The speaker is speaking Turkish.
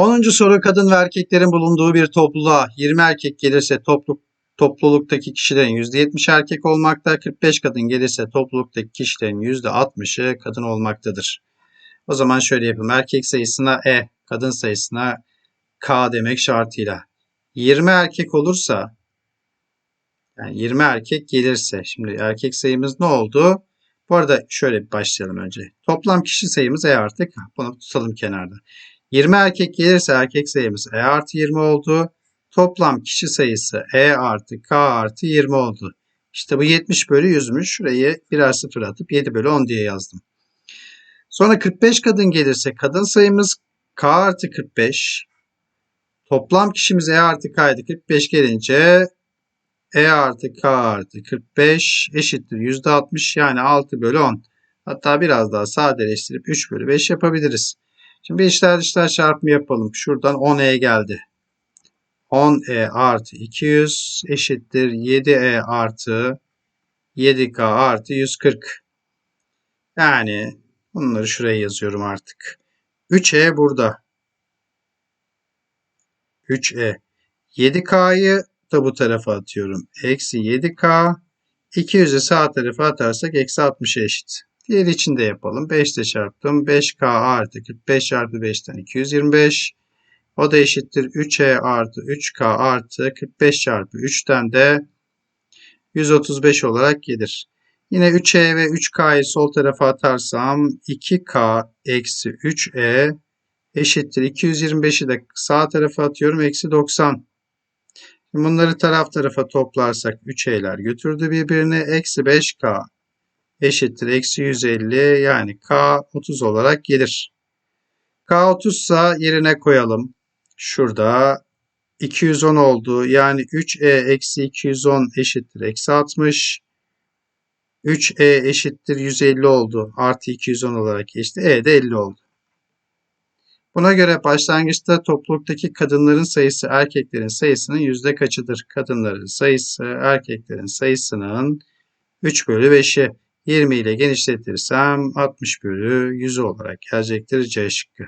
10. soru kadın ve erkeklerin bulunduğu bir topluluğa 20 erkek gelirse topluluk topluluktaki kişilerin %70 erkek olmakta, 45 kadın gelirse topluluktaki kişilerin %60'ı kadın olmaktadır. O zaman şöyle yapalım. Erkek sayısına E, kadın sayısına K demek şartıyla. 20 erkek olursa yani 20 erkek gelirse şimdi erkek sayımız ne oldu? Bu arada şöyle bir başlayalım önce. Toplam kişi sayımız E artı K. Bunu tutalım kenarda. 20 erkek gelirse erkek sayımız E artı 20 oldu. Toplam kişi sayısı E artı K artı 20 oldu. İşte bu 70 bölü 100'müş. Şurayı birer sıfır atıp 7 bölü 10 diye yazdım. Sonra 45 kadın gelirse kadın sayımız K artı 45. Toplam kişimiz E artı K'ydı. 45 gelince E artı K artı 45 eşittir %60 yani 6 bölü 10. Hatta biraz daha sadeleştirip 3 bölü 5 yapabiliriz. Şimdi içler dışlar çarpımı yapalım. Şuradan 10E geldi. 10E artı 200 eşittir 7E artı 7K artı 140. Yani bunları şuraya yazıyorum artık. 3E burada. 3E. 7K'yı da bu tarafa atıyorum. Eksi 7K. 200'ü sağ tarafa atarsak eksi 60'a eşit. Diğer için de yapalım. 5 ile çarptım. 5K artı 45 çarpı 5'ten 225. O da eşittir 3E artı 3K artı 45 çarpı 3'ten de 135 olarak gelir. Yine 3E ve 3K'yı sol tarafa atarsam 2K eksi 3E eşittir. 225'i de sağ tarafa atıyorum. Eksi 90. Şimdi bunları taraf tarafa toplarsak 3E'ler götürdü birbirini. Eksi 5K eşittir. Eksi 150 yani K 30 olarak gelir. K 30 ise yerine koyalım. Şurada 210 oldu. Yani 3E eksi 210 eşittir. Eksi 60. 3E eşittir 150 oldu. Artı 210 olarak geçti. E de 50 oldu. Buna göre başlangıçta topluluktaki kadınların sayısı erkeklerin sayısının yüzde kaçıdır? Kadınların sayısı erkeklerin sayısının 3 bölü 5'i 20 ile genişletirsem 60 bölü 100 olarak gelecektir C şıkkı.